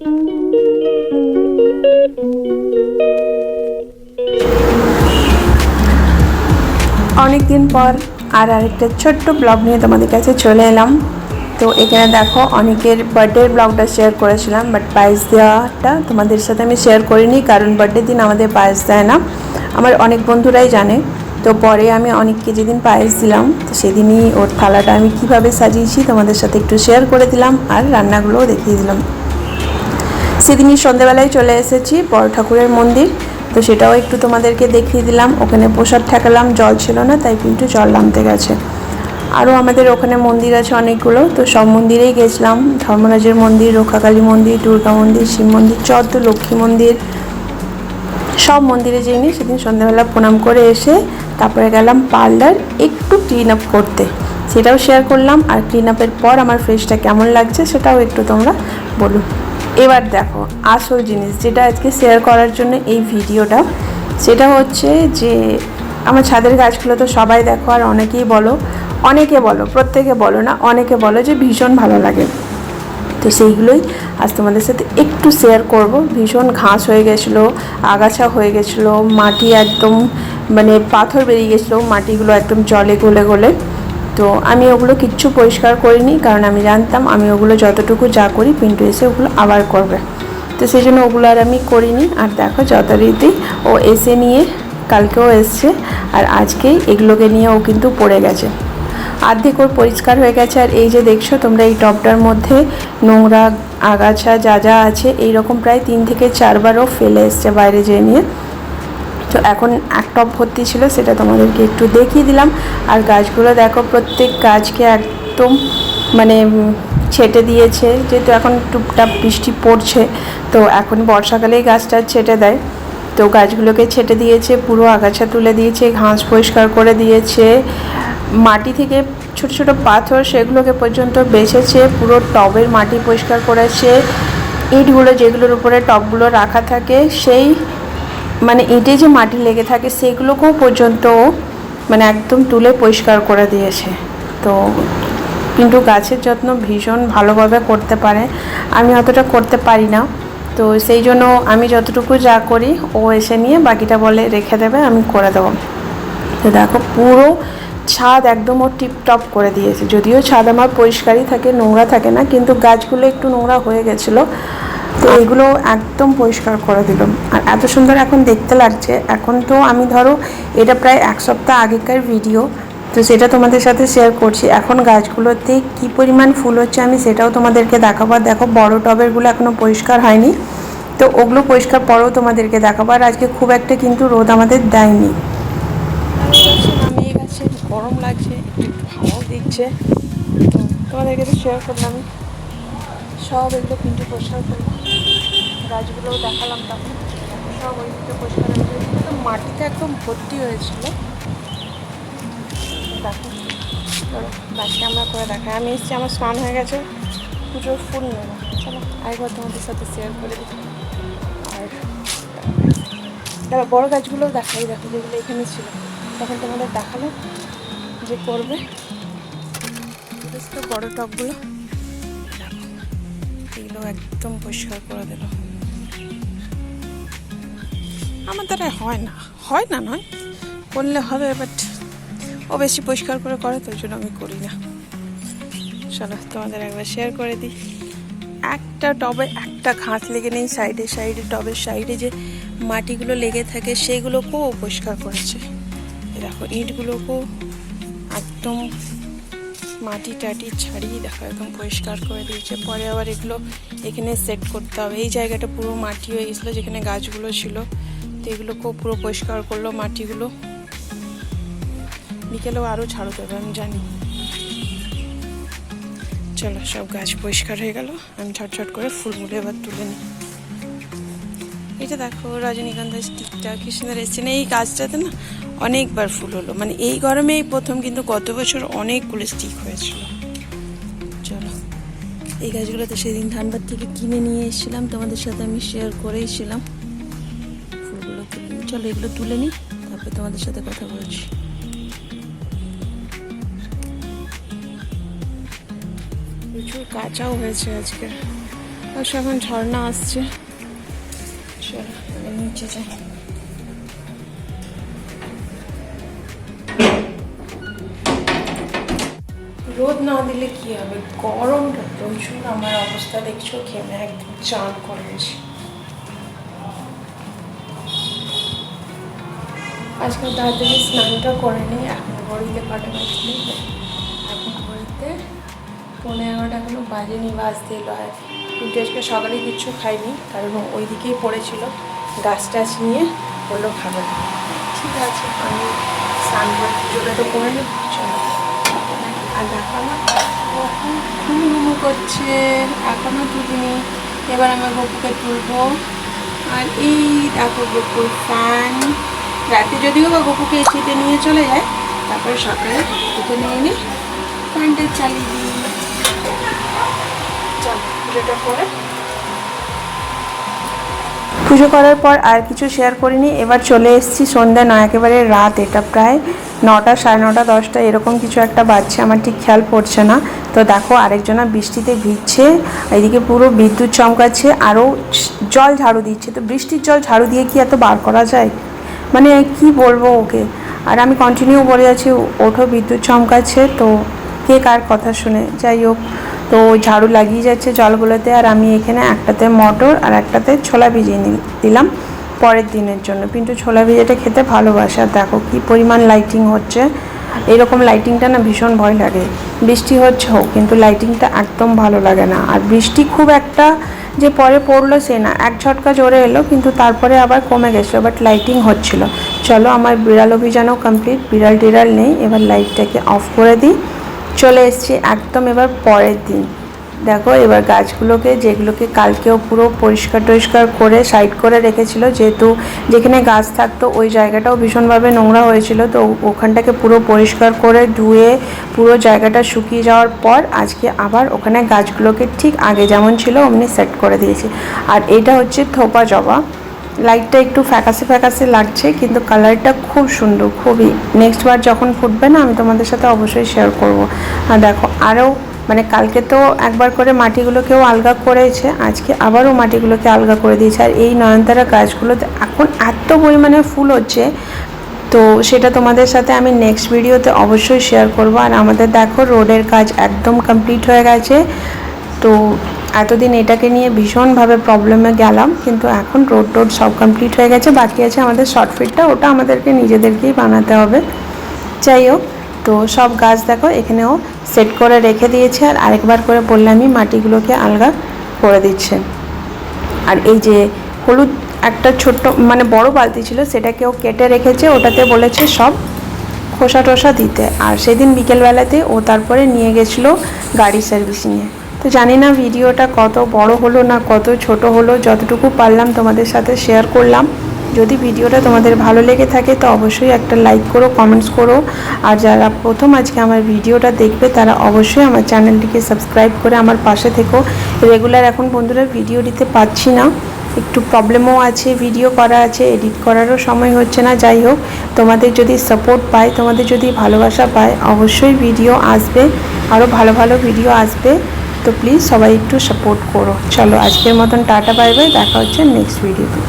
অনেক দিন পর আর আরেকটা ছোট্ট ব্লগ নিয়ে তোমাদের কাছে চলে এলাম। তো এখানে দেখো অনেকের বার্থডের ব্লগটা শেয়ার করেছিলাম বাট পায়েস দেওয়াটা তোমাদের সাথে আমি শেয়ার করিনি, কারণ বার্থডে দিন আমাদের পায়েস দেয় না। আমার অনেক বন্ধুরাই জানে, তো পরে আমি অনেককে যেদিন পায়েস দিলাম, তো সেদিনই ওর থালাটা আমি কীভাবে সাজিয়েছি তোমাদের সাথে একটু শেয়ার করে দিলাম আর রান্নাগুলোও দেখিয়ে দিলাম। সেদিনই সন্ধেবেলায় চলে এসেছি বড় ঠাকুরের মন্দির। তো সেটাও একটু তোমাদেরকে দেখিয়ে দিলাম। ওখানে প্রসাদ ঠেকালাম, জল ছিল না, তাই কিন্তু জল নামতে গেছে। আরও আমাদের ওখানে মন্দির আছে অনেকগুলো, তো সব মন্দিরেই গেছিলাম। ধর্মরাজের মন্দির, রক্ষাকালী মন্দির, দুর্গা মন্দির, শিব মন্দির, চদ্দ লক্ষ্মী মন্দির। সব মন্দিরে যাইনি সেদিন সন্ধ্যাবেলা প্রণাম করে এসে তারপরে গেলাম পার্লার একটু ক্লিন আপ করতে। সেটাও শেয়ার করলাম। আর ক্লিন আপের পর আমার ফেসটা কেমন লাগছে সেটাও একটু তোমরা বলুন এবার দেখো, আসল জিনিস যেটা আজকে শেয়ার করার জন্য এই ভিডিওটা, সেটা হচ্ছে যে আমার ছাদের গাছগুলো তো সবাই দেখো আর অনেকেই বলো, অনেকে বলো, প্রত্যেকে বলো না, অনেকে বলো যে ভীষণ ভালো লাগে। তো সেইগুলোই আজ তোমাদের সাথে একটু শেয়ার করব। ভীষণ ঘাস হয়ে গেছিল, আগাছা হয়ে গেছিল, মাটি একদম মানে পাথর বেরিয়ে গেছিল, মাটিগুলো একদম জলে গলে গলে। তো আমি ওগুলো কিচ্ছু পরিষ্কার করিনি, কারণ আমি জানতাম আমি ওগুলো যতটুকু যা করি পিন্টু এসে ওগুলো আবার করবে। তো সেই জন্য ওগুলো আর আমি করিনি। আর দেখো যথারীতি ও এসে নিয়ে কালকেও এসছে, আর আজকেই এগুলোকে নিয়ে ও কিন্তু পড়ে গেছে। অর্ধেক ওর পরিষ্কার হয়ে গেছে, আর এই যে দেখছ তোমরা এই টবটার মধ্যে নোংরা আগাছা যা যা আছে এই রকম প্রায় তিন থেকে চারবারও ফেলে এসছে বাইরে যেয়ে নিয়ে। তো এখন এক টব ভর্তি ছিল, সেটা তোমাদেরকে একটু দেখিয়ে দিলাম। আর গাছগুলো দেখো, প্রত্যেক গাছকে একদম মানে ছেটে দিয়েছে, যেহেতু এখন টুপটাপ বৃষ্টি পড়ছে, তো এখন বর্ষাকালেই গাছটা ছেটে দেয়। তো গাছগুলোকে ছেটে দিয়েছে, পুরো আগাছা তুলে দিয়েছে, ঘাস পরিষ্কার করে দিয়েছে। মাটি থেকে ছোট ছোট পাথর সেগুলোকে পর্যন্ত বেছেছে, পুরো টবের মাটি পরিষ্কার করেছে। ইটগুলো যেগুলোর উপরে টবগুলো রাখা থাকে, সেই মানে ইটে যে মাটি লেগে থাকে, সেগুলোকেও পর্যন্ত মানে একদম তুলে পরিষ্কার করে দিয়েছে। তো কিন্তু গাছের যত্ন ভীষণ ভালোভাবে করতে পারে। আমি অতটা করতে পারি না। তো সেই জন্য আমি যতটুকু যা করি, ও এসে নিয়ে বাকিটা বলে রেখে দেবে, আমি করে দেবো। তো দেখো, পুরো ছাদ একদম ও টিপটপ করে দিয়েছে। যদিও ছাদ আমার পরিষ্কারই থাকে, নোংরা থাকে না, কিন্তু গাছগুলো একটু নোংরা হয়ে গেছিল। তো এগুলো একদম পরিষ্কার করে দিল। আর এত সুন্দর এখন দেখতে লাগছে। এখন তো আমি ধরো, এটা প্রায় এক সপ্তাহ আগেকার ভিডিও তো সেটা তোমাদের সাথে শেয়ার করছি। এখন গাছগুলোতে কি পরিমাণ ফুল হচ্ছে আমি সেটাও তোমাদেরকে দেখাবো। আর দেখো, বড় টবেরগুলো এখনও পরিষ্কার হয়নি। তো ওগুলো পরিষ্কার পরেও তোমাদেরকে দেখাবো। আর আজকে খুব একটা কিন্তু রোদ আমাদের দেয়নি। গরম লাগছে দিচ্ছে। তোমাদেরকে তো শেয়ার করলাম সব এগুলো কিন্তু পরিষ্কার করলাম গাছগুলোও দেখালাম তখন। সব ওই দিকে পরিষ্কার তো মাটিতে একদম ভর্তি হয়েছিল। ব্যাক ক্যামেরা করে দেখায়। আমি এসেছি, আমার স্নান হয়ে গেছে। পুজোর ফুল নেব। চলো, আরেকবার তোমাদের সাথে শেয়ার করে দিই। আর বড় গাছগুলোও দেখাই। দেখো যেগুলো এখানে ছিল। তখন তোমাদের দেখাল যে করবে। বড় এগুলো একদম পরিষ্কার করে দিল। আমার দ্বারা হয় না হয় না নয়, করলে হবে বাট ও বেশি পরিষ্কার করে করে তো জন্য আমি করি না। চলো, তোমাদের একবার শেয়ার করে দিই। একটা টবে একটা ঘাস লেগে নেই, সাইডে সাইডে, টবের সাইডে যে মাটিগুলো লেগে থাকে, সেগুলোকেও পরিষ্কার করেছে। দেখো, ইটগুলোকেও একদম মাটি টাটি ছাড়িয়ে দেখো, একদম পরিষ্কার করে দিয়েছে। পরে আবার এগুলো এখানে সেট করতে হবে। এই জায়গাটা পুরো মাটি হয়ে গেছিল, যেখানে গাছগুলো ছিল। তো এগুলোকেও পুরো পরিষ্কার করল মাটিগুলো। বিকেলেও আরও ঝাড়ু দেবে, আমি জানি। চলো, সব গাছ পরিষ্কার হয়ে গেল। আমি ছটছট করে ফুলগুলো এবার তুলে নিই। এটা দেখো রজনীগন্ধার স্টিকটা কি সুন্দর এসছে। না এই গাছটাতে না অনেকবার ফুল হলো। মানে এই গরমে এই প্রথম কিন্তু গত বছর অনেকগুলো স্টিক হয়েছিল। চলো, এই গাছগুলো তো সেদিন ধানবাদ থেকে কিনে নিয়ে এসেছিলাম। তোমাদের সাথে আমি শেয়ার করেইছিলাম ফুলগুলো চলো এগুলো তুলে নিই তারপরে তোমাদের সাথে কথা বলছি। প্রচুর কাঁচাও হয়েছে আজকে। আকাশে এখন ঝর্ণা আসছে। নিচে যাই রোদ না দিলে কি হবে? গরমটা প্রচুর। আমার অবস্থা দেখছ? ঘেমে একদম চান করেছি। আজকে তাড়াতাড়ি স্নানটা করে নিই এখন ঘড়িতে কটা বাজলে পনেরো এগারোটা এখনও বাজেনি বাজতে এলো আর কিন্তু আজকে সকালে কিচ্ছু খাইনি, কারণ ওই দিকেই পড়েছিল। গাছ টাছ নিয়ে বলল খাবে ঠিক আছে, আমি স্নান করে তো করে নেব, চলো। আর দেখো আমার ঘুমু ঘুমু করছে এখনও তুলিনি এবার আমার গপুকে তুলবো। আর এই দেখো গপুর ফ্যান রাতে যদিও বা গপুকে এসিতে নিয়ে চলে যায়, তারপরে সকালে ওকে নিয়ে এনে ফ্যানটা চালিয়ে দিই। পুজো করার পর আর কিছু শেয়ার করিনি। এবার চলে এসেছি সন্ধ্যা নয়, একেবারে রাত, এটা প্রায় নটা, সাড়ে নটা, দশটা, এরকম কিছু একটা বাজছে, আমার ঠিক খেয়াল পড়ছে না। তো দেখো, আরেকজনা বৃষ্টিতে ভিজছে, এদিকে পুরো বিদ্যুৎ চমকাচ্ছে আরও জল ঝাড়ু দিচ্ছে। তো বৃষ্টির জল ঝাড়ু দিয়ে কি এত বার করা যায়? মানে কি বলব ওকে? আর আমি কন্টিনিউ বলে যাচ্ছি ওঠো, বিদ্যুৎ চমকাচ্ছে, তো কে কার কথা শুনে। যাই হোক তো ঝাড়ু লাগিয়ে যাচ্ছে জলগুলোতে আর আমি এখানে একটাতে মটর আর একটাতে ছোলা ভিজিয়ে দিলাম পরের দিনের জন্য। কিন্তু ছোলা ভিজাটা খেতে ভালোবাসে। আর দেখো কি পরিমাণ লাইটিং হচ্ছে। এরকম লাইটিংটা না ভীষণ ভয় লাগে। বৃষ্টি হচ্ছে হোক কিন্তু লাইটিংটা একদম ভালো লাগে না। আর বৃষ্টি খুব একটা যে পরে পড়ল সে না। এক ঝটকা জোরে এলো, কিন্তু তারপরে আবার কমে গেছিল বাট লাইটিং হচ্ছিল। চলো আমার বিড়াল অভিযানও কমপ্লিট বিড়াল টিড়াল নেই। এবার লাইটটাকে অফ করে দিই। চলে এসেছি একদম এবার পরের দিন। দেখো, এবার গাছগুলোকে, যেগুলোকে কালকেও পুরো পরিষ্কার টরিষ্কার করে, সাইড করে রেখেছিল, যেহেতু যেখানে গাছ থাকতো, ওই জায়গাটাও ভীষণভাবে নোংরা হয়েছিল। তো ওখানটাকে পুরো পরিষ্কার করে ধুয়ে, পুরো জায়গাটা শুকিয়ে যাওয়ার পর আজকে আবার ওখানে গাছগুলোকে ঠিক আগে যেমন ছিল, অমনি সেট করে দিয়েছি। আর এটা হচ্ছে থোপা জবা। লাইটটা একটু ফ্যাকাসে ফ্যাকাসে লাগছে, কিন্তু কালারটা খুব সুন্দর, খুবই। নেক্সট বার যখন ফুটবে না, আমি তোমাদের সাথে অবশ্যই শেয়ার করব। আর দেখো আরও মানে কালকে তো একবার করে মাটিগুলোকেও আলগা করেছে, আজকে আবারও মাটিগুলোকে আলগা করে দিয়েছে। আর এই নয়নতারা গাছগুলোতে এখন এত পরিমাণে ফুল হচ্ছে, তো সেটা তোমাদের সাথে আমি নেক্সট ভিডিওতে অবশ্যই শেয়ার করব। আর আমাদের দেখো রোডের কাজ একদম কমপ্লিট হয়ে গেছে, তো এতদিন এটাকে নিয়ে ভীষণভাবে প্রবলেমে গেলাম, কিন্তু এখন রোড টোড সব কমপ্লিট হয়ে গেছে, বাকি আছে আমাদের শর্ট ফিটটা ওটা আমাদেরকে নিজেদেরকেই বানাতে হবে। যাই হোক, তো সব গাছ দেখো, এখানেও সেট করে রেখে দিয়েছে, আর আরেকবার করে বললে আমি মাটিগুলোকে আলগা করে দিচ্ছে। আর এই যে হলুদ একটা ছোট্ট মানে বড় বালতি ছিল সেটাকেও কেটে রেখেছে, ওটাতে বলেছে সব খোসা টোসা দিতে। আর সেদিন বিকেলবেলাতে ও তারপরে নিয়ে গেছিল গাড়ি সার্ভিসিংয়ে তো জানি না ভিডিওটা কত বড় হলো না কত ছোট হলো, যতটুকু পারলাম তোমাদের সাথে শেয়ার করলাম। যদি ভিডিওটা তোমাদের ভালো লেগে থাকে, তো অবশ্যই একটা লাইক করো কমেন্টস করো। আর যারা প্রথম আজকে আমার ভিডিওটা দেখবে, তারা অবশ্যই আমার চ্যানেলটিকে সাবস্ক্রাইব করে আমার পাশে থেকো। রেগুলার এখন বন্ধুরা ভিডিও দিতে পারছি না। একটু প্রবলেমও আছে ভিডিও করা আছে এডিট করারও সময় হচ্ছে না, যাই হোক। তোমাদের যদি সাপোর্ট পাই তোমাদের যদি ভালোবাসা পায়, অবশ্যই ভিডিও আসবে। আরও ভালো ভালো ভিডিও আসবে। তো প্লিজ সবাই একটু সাপোর্ট করো। চলো আজকের মতন টাটা বাই বাই দেখা হচ্ছে নেক্সট ভিডিওতে